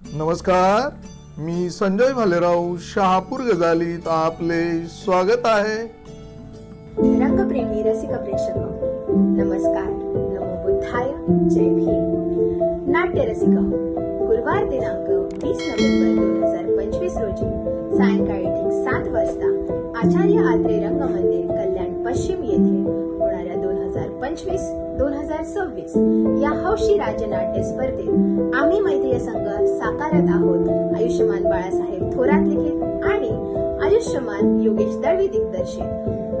नमस्कार मी संजय भालेराव शहापूर गजालीत आपले स्वागत आहे. रंगप्रेमी रसिक प्रेक्षक नमस्कार नमो बुद्धाय जय भीम. नाट्य रसिक गुरुवार दिनांक वीस नोव्हेंबर दोन हजार पंचवीस रोजी सायंकाळी ठीक सात वाजता आचार्य आत्रे रंगमंदिर कल्याण पश्चिम येथे होणाऱ्या दोन हजार पंचवीस हजार सव्वीस या हौशी राज्य नाट्य स्पर्धेत आम्ही मैत्रीय संघ साकारत आहोत. आयुष्यमान बाळासाहेब थोरात लिखित आणि आयुष्यमान योगेश दळवी दिग्दर्शित.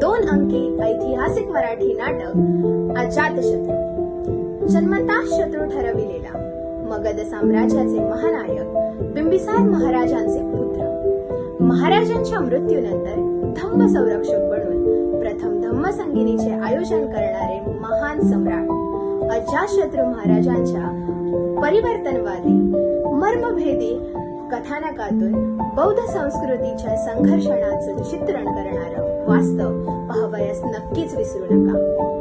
दोन अंकी ऐतिहासिक मराठी नाटक अजातशत्रू जन्मता शत्रू ठरविलेला मगध साम्राज्याचे महानायक बिंबिसार महाराजांचे पुत्र. महाराजांच्या मृत्यूनंतर धम्म संरक्षक बनून प्रथम धम्म संगिनीचे आयोजन करणारे महान सम्राट अजातशत्रू महाराजांच्या परिवर्तनवादी मर्मभेदी कथानकातून बौद्ध संस्कृतीच्या संघर्षणाचं चित्रण करणारं वास्तव पाहावयास नक्कीच विसरू नका.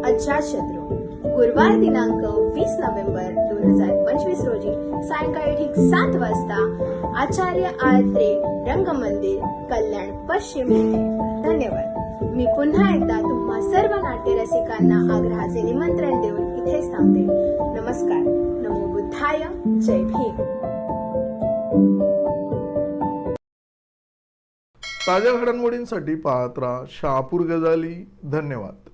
अजातशत्रू गुरुवार दिनांक वीस नोव्हेंबर दोन हजार पंचवीस रोजी सायंकाळी ठीक सात वाजता आचार्य आत्रे रंगमंदिर कल्याण पश्चिम येथे. धन्यवाद. मी पुन्हा एकदा तुम्हा सर्व नाट्य रसिकांना आग्रहाचे निमंत्रण देऊन इथेच नमस्कार. नमो बुद्धाय. जय भीम. ताज्या घडामोडींसाठी पाहत राहा शहापूर गजाली. धन्यवाद.